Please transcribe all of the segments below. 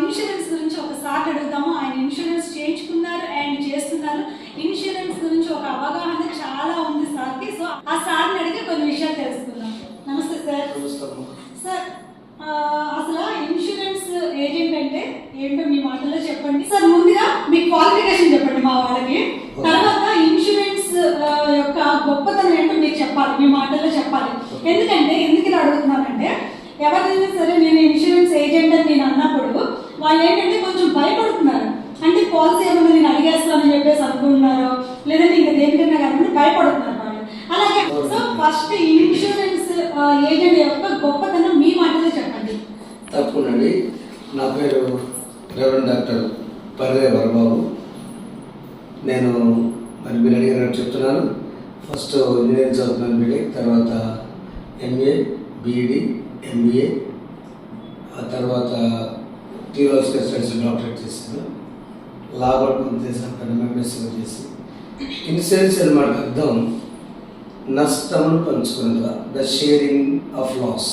Insurance గురించి ఒకసారి అడుగుతాము ఆయన ఇన్సూరెన్స్ చేయించుకున్నారు అండ్ చేస్తున్నారు. ఇన్సూరెన్స్ గురించి ఒక అవగాహన చాలా ఉంది సార్కి సో ఆ సార్ని అడిగి కొన్ని విషయాలు తెలుసుకుందాం నమస్తే సార్ నమస్కారం సార్ ఆ, అసలు ఇన్సూరెన్స్ ఏజెంట్ అంటే ఏంటో మీ మాటల్లో చెప్పండి సార్ ముందుగా మీ క్వాలిఫికేషన్ చెప్పండి మా వాళ్ళకి తర్వాత ఇన్సూరెన్స్ ఆ, యొక్క గొప్పతనం ఏంటో మీరు చెప్పాలి మీ మాటల్లో చెప్పాలి ఎందుకంటే ఎందుకు ఇలా అడుగుతున్నానంటే ఎవరైనా సరే నేను ఇన్సూరెన్స్ ఏజెంట్ అని నేను అన్నప్పుడు వాళ్ళు ఏంటంటే కొంచెం భయపడుతున్నారు. అంటే పాలసీ ఏమైనా నేను అడిగేస్తానని చెప్పేసి అనుకుంటున్నారు లేదంటే ఇంకా దేనికన్నా కాకుండా భయపడుతున్నారు వాళ్ళు. అలాగే సో ఫస్ట్ ఇన్సూరెన్స్ ఏజెంట్ యొక్క గొప్పతనం మీ మాటలో చెప్పండి. తప్పకుండా. నా పేరు రెవరెండ్ డాక్టర్ పర్రే వరబాబు. నేను మరి మీరు అడిగినట్టు చెప్తున్నాను. ఫస్ట్ ఇంజనీరింగ్ చదువుతున్నాను బీటెక్ తర్వాత ఎంఏ బీఈడి ఎంబీఏ ఆ తర్వాత థియోలాజికల్ స్టడీస్ డాక్టరేట్ చేశాను లా కూడా కొంత చేశాను అక్కడ ఎంఎస్సీ చేసి ఇన్సూరెన్స్ అనమాట అర్థం నష్టమును పంచుకున్నదా ద షేరింగ్ ఆఫ్ లాస్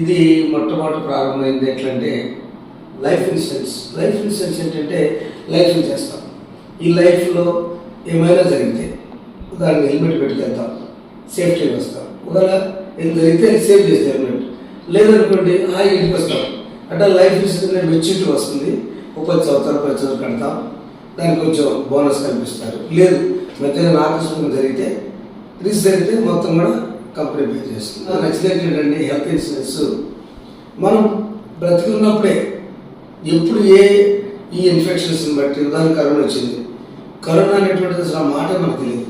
ఇది మొట్టమొదటి ప్రారంభమైంది ఎట్లంటే లైఫ్ ఇన్సూరెన్స్ లైఫ్ ఇన్సూరెన్స్ ఏంటంటే లైఫ్ చేస్తాం. ఈ లైఫ్లో ఏమైనా జరిగితే దాన్ని హెల్మెట్ పెట్టుకెళ్తాం సేఫ్టీ వస్తాం. ఒకవేళ ఏం జరిగితే సేఫ్ చేస్తే హెల్మెట్ లేదనుకోండి ఆ ఇంటికి వస్తాం. అంటే లైఫ్ ఇన్సూరెన్స్ మెచ్యూరిటీ వస్తుంది. ఒక పది సంవత్సరాలు పది సంవత్సరాలు కడతాం. దానికి కొంచెం బోనస్ కల్పిస్తారు లేదు మధ్యలో ఆకస్మికంగా జరిగితే రిస్క్ జరిగితే మొత్తం కూడా కంపెనీ పే చేస్తుంది. నాకు నచ్చినట్టు ఏంటంటే హెల్త్ ఇన్సూరెన్స్ మనం బ్రతికున్నప్పుడే ఎప్పుడు ఏ ఈ ఇన్ఫెక్షన్స్ని బట్టి ఉదాహరణ కరోనా వచ్చింది. కరోనా అనేటువంటిది అసలు ఆ మాట మనకు తెలియదు.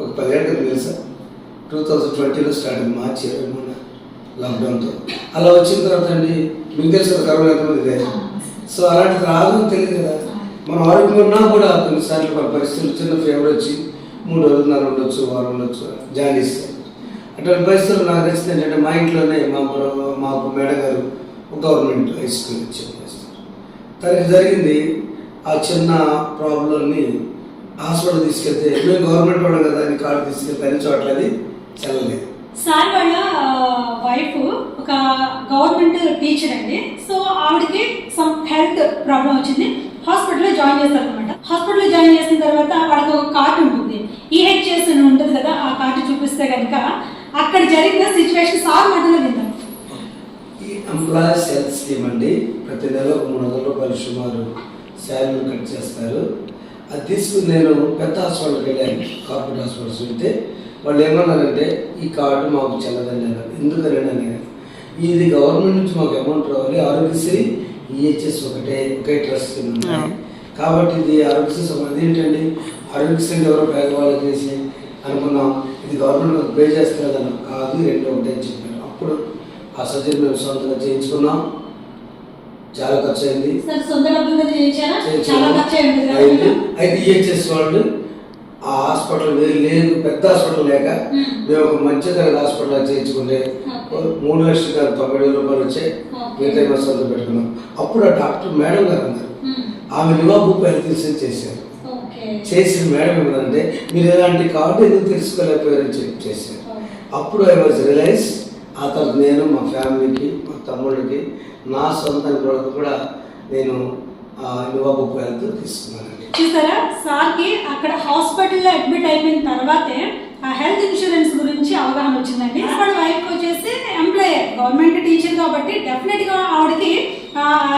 ఒక పదిహేడు తెలుసా? టూ థౌజండ్ ట్వంటీలో స్టార్ట్ అయింది మార్చి ఇరవై మూడు లాక్డౌన్తో అలా వచ్చిన తర్వాత అండి మీకు తెలుసు కరోనా ఎంతమంది సో అలాంటిది రాదు అని తెలియదు కదా. మనం ఆరోగ్యం ఉన్నా కూడా కొన్నిసార్లు మన పరిస్థితులు చిన్న ఫీవర్ వచ్చి మూడు రోజులున్నర ఉండొచ్చు వారం ఉండొచ్చు జాయిన్ అటువంటి పరిస్థితులు నాకు నచ్చింది ఏంటంటే మా ఇంట్లోనే మా మాకు మేడం గారు ఒక గవర్నమెంట్ హై స్కూల్ ఇచ్చారు తనకి జరిగింది ఆ చిన్న ప్రాబ్లంని హాస్పిటల్ తీసుకెళ్తే మేము గవర్నమెంట్ వాళ్ళం కదా అని కార్డు తీసుకెళ్తే అన్ని చోట్ల అది చెల్లలేదు. సార్ వాళ్ళ వైఫ్ ఒక గవర్నమెంట్ టీచర్ అండి. సో ఆవిడకి సమ్ హెల్త్ ప్రాబ్లం వచ్చింది. హాస్పిటల్లో జాయిన్ చేస్తారు అనమాట హాస్పిటల్లో జాయిన్ చేసిన తర్వాత వాళ్ళకి ఒక కార్డు ఉంటుంది. ఈహెచ్ఎస్ అని ఉంటుంది కదా ఆ కార్డు చూపిస్తే కనుక అక్కడ జరిగిన సిచ్యువేషన్ సార్ మాటలో విందాం. ఈ ఎంప్లాయీస్ హెల్త్ స్కీమ్ అండి. ప్రతి నెల ఒక మూడు వందల రూపాయలు సుమారు శాలరీ కట్ చేస్తారు. అది తీసుకుని నేను పెద్ద హాస్పిటల్కి వెళ్ళాను. కార్పొరేట్ హాస్పిటల్స్ వెళ్తే వాళ్ళు ఏమన్నారంటే ఈ కార్డు మాకు చెల్లదని అన్నారు. ఎందుకని నేను ఇది గవర్నమెంట్ నుంచి మాకు అమౌంట్ రావాలి. ఆరోగ్యశ్రీ ఈహెచ్ఎస్ ఒకటే ఒకే ట్రస్ట్. కాబట్టి ఇది ఆరోగ్యశ్రీ సమ- అదేంటండి ఆరోగ్యశ్రీ ఎవరో పేదవాళ్ళకి చేసి అనుకున్నాం. ఇది గవర్నమెంట్ మాకు పే చేస్తారు కదా కాదు రెండు ఒకటే అని చెప్పారు. అప్పుడు ఆ సర్జరీ మేము సొంతంగా చేయించుకున్నాం. చాలా ఖర్చు అయింది. అయితే ఈహెచ్ఎస్ వాళ్ళు హాస్పిటల్ లేదు పెద్ద హాస్పిటల్ లేక మ్మ్. మేము ఒక మంచి తరగతి హాస్పిటల్ చేయించుకుంటే. మూడు లక్షల తొంభై వేల రూపాయలు వచ్చాయి ఓకే. మిగతా సొంత పెట్టుకున్నాం అప్పుడు ఆ డాక్టర్ మేడం గారు అన్నారు మ్మ్. ఆమె నివా బుక్ హెల్త్ ఇన్సూరెన్స్ చేశారు చేసిన మేడం ఏమంటే మీరు ఎలాంటి కార్డు ఎందుకు తెలుసుకోలేకపోయారని చెప్పి చేశారు. అప్పుడు ఐ వాజ్ రియలైజ్ ఆ తర్వాత నేను మా ఫ్యామిలీకి మా తమ్ముడికి నా సొంత కూడా నేను యువ బుక్ హెల్త్ తీసుకున్నానండి. చూసారా? సార్కి అక్కడ హాస్పిటల్లో అడ్మిట్ అయిపోయిన తర్వాతే ఆ హెల్త్ ఇన్సూరెన్స్ గురించి అవగాహన వచ్చిందండి. ఆవిడ వైఫ్ వచ్చేసి ఎంప్లాయర్ గవర్నమెంట్ టీచర్ కాబట్టి డెఫినెట్గా ఆవిడకి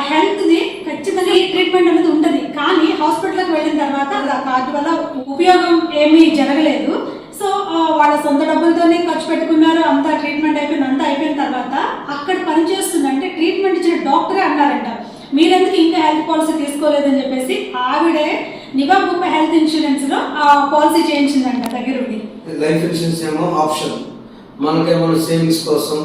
హెల్త్ని ఖచ్చితంగా ట్రీట్మెంట్ అనేది ఉంటది. కానీ హాస్పిటల్కి వెళ్ళిన తర్వాత ఆ కార్డు వల్ల ఉపయోగం ఏమీ జరగలేదు. సో వాళ్ళ సొంత డబ్బులతోనే ఖర్చు పెట్టుకున్నారు అంతా ట్రీట్మెంట్ అయిపోయింది అంతా అయిపోయిన తర్వాత అక్కడ పనిచేస్తుంది అంటే ట్రీట్మెంట్ ఇచ్చిన డాక్టరే అన్నారంట. మీరెందుకు ఇంకా హెల్త్ పాలసీ తీసుకోలేదని చెప్పేసి ఆవిడే నివా బొమ్మ హెల్త్ ఇన్సూరెన్స్లో ఆ పాలసీ చేయించిందంట దగ్గరుండి. లైఫ్ ఇన్సూరెన్స్ ఏమో ఆప్షన్ మనకేమో సేవింగ్స్ కోసం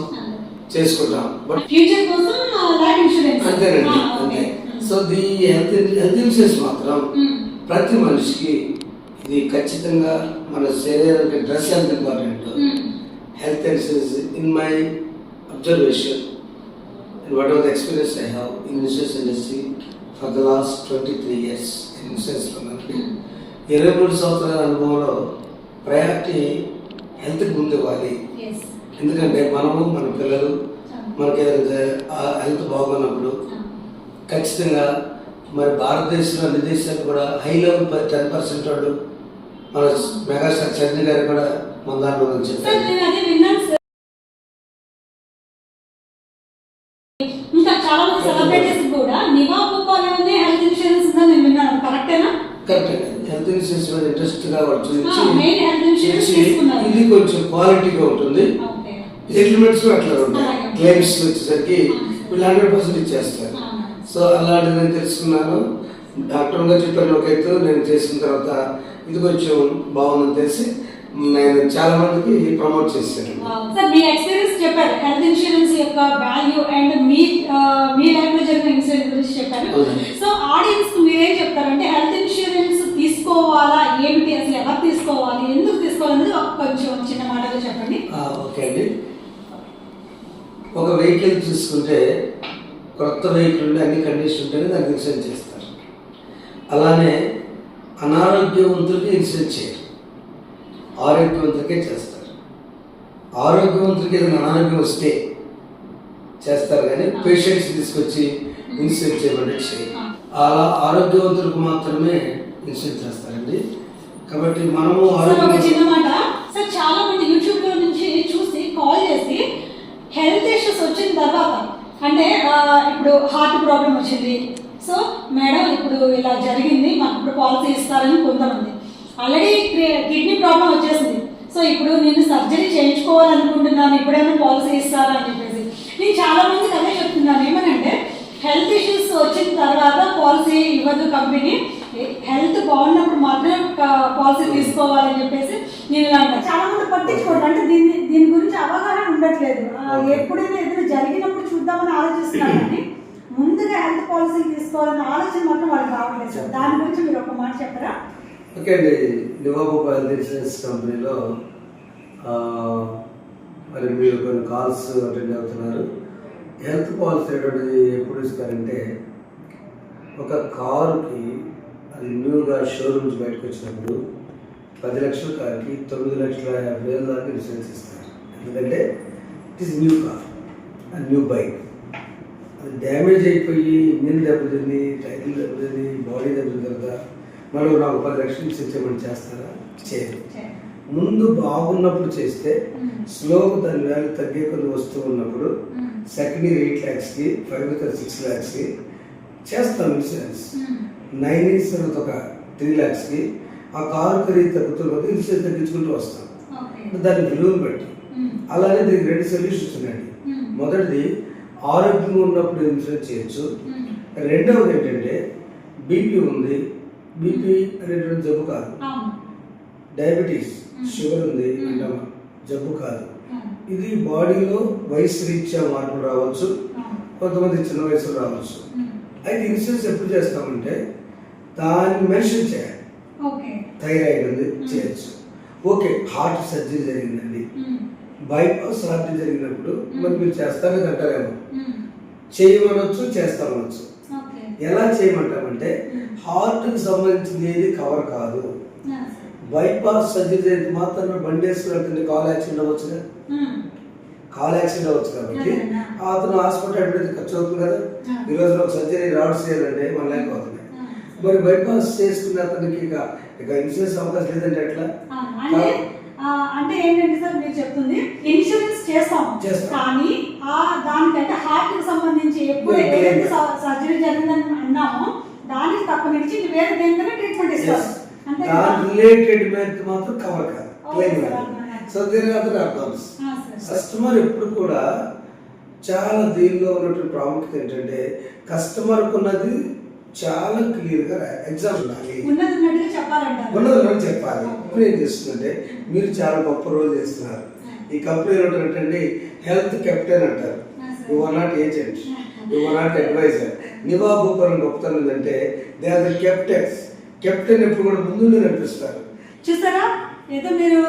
చేసుకుంటాం. బట్ ఫ్యూచర్ కోసం లైఫ్ ఇన్సూరెన్స్ అంతేనండి అంతే. So the health health insurance మాత్రం మ్మ్. ప్రతి మనిషికి ఇది ఖచ్చితంగా మన శరీరానికి డ్రెస్ ఎంత important health insurance in my observation. And whatever the experience I have in insurance industry for the last 23 years in insurance మనకి ఇరవై మూడు సంవత్సరాల అనుభవంలో ప్రయారిటీ హెల్త్కి ముందు ఇవ్వాలి Yes. ఎందుకంటే మనము మన పిల్లలు మనకి హెల్త్ బాగున్నప్పుడు. ఖచ్చితంగా మరి భారతదేశంలో అన్ని దేశాలు కూడా హై లెవెల్ టెన్ పర్సెంట్ వాళ్ళు మన మెగాస్టార్ చంద్ర గారు కూడా మన దాంట్లో చెప్పారు నేను అదే విన్నాను సార్ ఇంకా చాలా మంది సెలబ్రిటీస్ కూడా నివా భూపాలనే హెల్త్ ఇన్సూరెన్స్ ఉందని నేను విన్నాను కరెక్టేనా కరెక్ట్ హెల్త్ ఇన్సూరెన్స్ మీద ఇంట్రెస్ట్గా వాళ్ళు చూపించి ఇది కొంచెం క్వాలిటీగా ఉంటుంది. సెటిల్మెంట్స్ అట్లా ఉంటాయి. క్లెయిమ్స్ వచ్చేసరికి వీళ్ళు హండ్రెడ్ పర్సెంట్ ఇచ్చేస్తారు. సో అలాంటిది నేను తెలుసుకున్నాను. డాక్టర్ గారు చెప్పారు ఒక ఎత్తు నేను చేసిన తర్వాత ఇది కొంచెం బాగుందని తెలిసి నేను చాలా మందికి ప్రమోట్ చేశాను. సార్ మీ ఎక్స్పీరియన్స్ చెప్పారు. హెల్త్ ఇన్సూరెన్స్ యొక్క వాల్యూ అండ్ మీ మీ లైఫ్లో జరిగిన ఇన్సూరెన్స్ గురించి చెప్పారు. సో ఆడియన్స్ మీరేం చెప్తారంటే హెల్త్ తీసుకోవాలా? ఏమిటి అసలు ఎవరు తీసుకోవాలి? ఎందుకు తీసుకోవాలనేది ఒక కొంచెం చిన్న మాటలో చెప్పండి. ఓకే అండి. ఒక వెహికల్ తీసుకుంటే కొత్త వెహికల్ ఉంటే అన్ని కండిషన్ ఉంటేనే దానికి ఇన్సూరెన్స్ చేస్తారు. అలానే అనారోగ్యవంతులకి ఇన్సూరెన్స్ చేయరు. ఆరోగ్యవంతులకే చేస్తారు. ఆరోగ్యవంతులకి ఏదైనా అనారోగ్యం వస్తే చేస్తారు కానీ పేషెంట్స్ తీసుకొచ్చి ఇన్సూరెన్స్ చేయమంటే చేయరు. అలా ఆరోగ్యవంతులకు మాత్రమే ఇన్సూరెన్స్ చేస్తారండి. కాబట్టి మనము ఒక చిన్న మాట. సార్ చాలా మంది యూట్యూబ్లో నుంచి చూసి కాల్ చేసి హెల్త్ ఇష్యూస్ వచ్చిన తర్వాత అంటే ఇప్పుడు హార్ట్ ప్రాబ్లం వచ్చింది. సో మేడం ఇప్పుడు ఇలా జరిగింది మాకు ఇప్పుడు పాలసీ ఇస్తారని కొంతమంది. ఆల్రెడీ కిడ్నీ ప్రాబ్లం వచ్చేసింది. సో ఇప్పుడు నేను సర్జరీ చేయించుకోవాలనుకుంటున్నాను ఇప్పుడేమైనా పాలసీ ఇస్తారా అని చెప్పేసి. నేను చాలా మందికి అదే చెప్తున్నాను. ఏమనంటే హెల్త్ ఇష్యూస్ వచ్చిన తర్వాత పాలసీ ఇవ్వదు కంపెనీ. హెల్త్ బాగున్నప్పుడు మాత్రమే పాలసీ తీసుకోవాలని చెప్పేసి నేను ఇలా. చాలా మంది పట్టించుకోవడం అంటే దీన్ని దీని గురించి అవగాహన ఉండట్లేదు. ఎప్పుడైనా ఏదైనా జరిగినప్పుడు చూద్దామని ఆలోచిస్తున్నారు కానీ ముందుగా హెల్త్ పాలసీ తీసుకోవాలన్న ఆలోచన మాత్రం వాళ్ళకి రావట్లేదు దాని గురించి మీరు ఒక మాట చెప్పరా? ఓకే అండి. లివాబో హెల్త్ ఇన్సూరెన్స్ కంపెనీలో మరి మీరు కొన్ని కాల్స్ అటెండ్ అవుతున్నారు. హెల్త్ పాలసీ అనేటువంటిది ఎప్పుడు ఇస్తారంటే ఒక కారుకి అది న్యూగా షోరూమ్ నుంచి బయటకు వచ్చినప్పుడు పది లక్షల కార్కి తొమ్మిది లక్షల యాభై వేల దాకా ఇన్సూరెన్స్ ఇస్తారు. ఎందుకంటే it is new car new bike అది డ్యామేజ్ అయిపోయి ఇంజిన్ దెబ్బతింది టైర్లు దెబ్బతింది బాడీ దెబ్బతిన్న తర్వాత మళ్ళీ నాకు పది లక్షలు ఇచ్చేమని చేస్తారా? చేయరు. ముందు బాగున్నప్పుడు చేస్తే స్లోగా దాని వాల్యూ తగ్గే కొద్ది వస్తూ ఉన్నప్పుడు సెకండ్ ఇయర్ ఎయిట్ ల్యాక్స్కి ఫైవ్ ఇయర్ సిక్స్ ల్యాక్స్కి చేస్తాం ఇన్సూరెన్స్ నైన్ ఇయర్స్ తర్వాత ఒక త్రీ ల్యాక్స్కి ఆ కారు ఖరీదు తగ్గుతూ కొద్ది ఇన్సూరెన్స్ తగ్గించుకుంటూ వస్తాం దాని విలువను బట్టి. అలానే దీనికి రెండు సొల్యూషన్స్ ఉన్నాయండి మొదటిది ఆరోగ్యంగా ఉన్నప్పుడు ఇన్సూరెన్స్ చేయొచ్చు? రెండవది ఏంటంటే బీపీ ఉంది. బీపీ అనేటువంటి జబ్బు కాదు. డయాబెటీస్ షుగర్ ఉంది అంటాం. జబ్బు కాదు. ఇది బాడీలో వయసు రీత్యా మార్పులు రావచ్చు. కొంతమంది చిన్న వయసులో రావచ్చు. అయితే ఇన్సూరెన్స్ ఎప్పుడు చేస్తామంటే దాన్ని మెన్షన్ చేయాలి. థైరాయిడ్ ఉంది చేయొచ్చు. ఓకే హార్ట్ సర్జరీ జరిగిందండి. బైపాస్ సర్జరీ జరిగినప్పుడు మరి మీరు చేస్తారని అంటారేమో. చేయమనొచ్చు చేస్తామనొచ్చు. ఎలా చేయమంటామంటే హార్ట్కి సంబంధించింది ఏది కవర్ కాదు. బైపాస్ సర్జరీ జరిగితే మాత్రం బండి వేసుకుని కాల్ యాక్సిడెంట్ అవ్వచ్చుగా? కాల్ యాక్సిడెంట్ అవ్వచ్చు కాబట్టి అతను హాస్పిటల్ అడ్మిట్ ఖర్చు అవుతుంది కదా? ఈ రోజున ఒక సర్జరీ రాడ్స్ చేయాలంటే మన అవుతుంది. మరి బైపాస్ చేసుకున్న అతనికి ఇక. ఇక ఇన్సూరెన్స్ అవకాశం లేదంటే ఎట్లా అంటే ఏంటంటే సార్ మీరు చెప్తుంది ఇన్సూరెన్స్ చేస్తాం. కానీ ఆ దానికంటే హార్ట్కి సంబంధించి ఎప్పుడు Yeah, ఏదైతే yeah. సర్జరీ జరిగిందని అన్నామో దానికి తప్పనిచ్చి వేరే దేనికైనా ట్రీట్మెంట్ ఇస్తారు. దాని రిలేటెడ్ మీద మాత్రం కవర్ కాదు. సో దీని అతను అర్థమ్స్. కస్టమర్ ఎప్పుడు కూడా చాలా దీనిలో ఉన్నటువంటి ప్రాముఖ్యత ఏంటంటే కస్టమర్కు ఉన్నది చాలా క్లియర్గా ఎగ్జామ్ ఉండాలి. ఉన్నది ఉన్నట్టుగా చెప్పాలంటారు. ఉన్నది మనం చెప్పాలి. ఇప్పుడు ఏం చేస్తుందంటే మీరు చాలా గొప్ప రోల్ చేస్తున్నారు. ఈ కంపెనీలో ఏంటంటే హెల్త్ కెప్టెన్ అంటారు. You are not agent you are not advisor Niva భూపరం గొప్పతనం ఏంటంటే they are the captains captain ఎప్పుడు కూడా ముందుండి నడిపిస్తారు. చూసారా ఏదో మీరు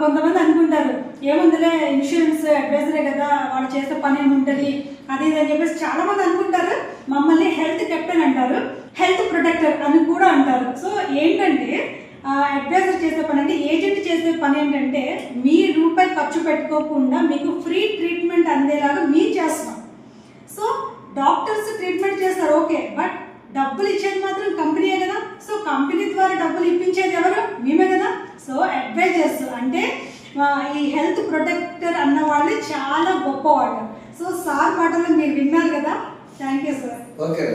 కొంతమంది అనుకుంటారు. ఏముందిలే ఇన్సూరెన్స్ అడ్వైజరే కదా వాళ్ళు చేసే పని ఏముంటది? అది ఇది అని చెప్పేసి చాలా మంది అనుకుంటారు. మమ్మల్ని హెల్త్ కెప్టెన్ అంటారు హెల్త్ ప్రొటెక్టర్ అని కూడా అంటారు. సో ఏంటంటే అడ్వైజర్ చేసే పని అంటే ఏజెంట్ చేసే పని ఏంటంటే మీ రూపాయి ఖర్చు పెట్టుకోకుండా మీకు ఫ్రీ ట్రీట్మెంట్ అందేలాగా మీరు చేస్తున్నాం. సో డాక్టర్స్ ట్రీట్మెంట్ చేస్తారు ఓకే బట్ డబ్బులు ఇచ్చేది మాత్రం కంపెనీయే కదా. సో కంపెనీ ద్వారా డబ్బులు ఇప్పించేది ఎవరు? మేమే కదా. సో అడ్వైజర్స్ అంటే ఈ హెల్త్ ప్రొటెక్టర్ అన్న వాళ్ళు చాలా గొప్పవాళ్ళు. సో సార్ మాటలు మీరు విన్నారు కదా. Thank you sir okay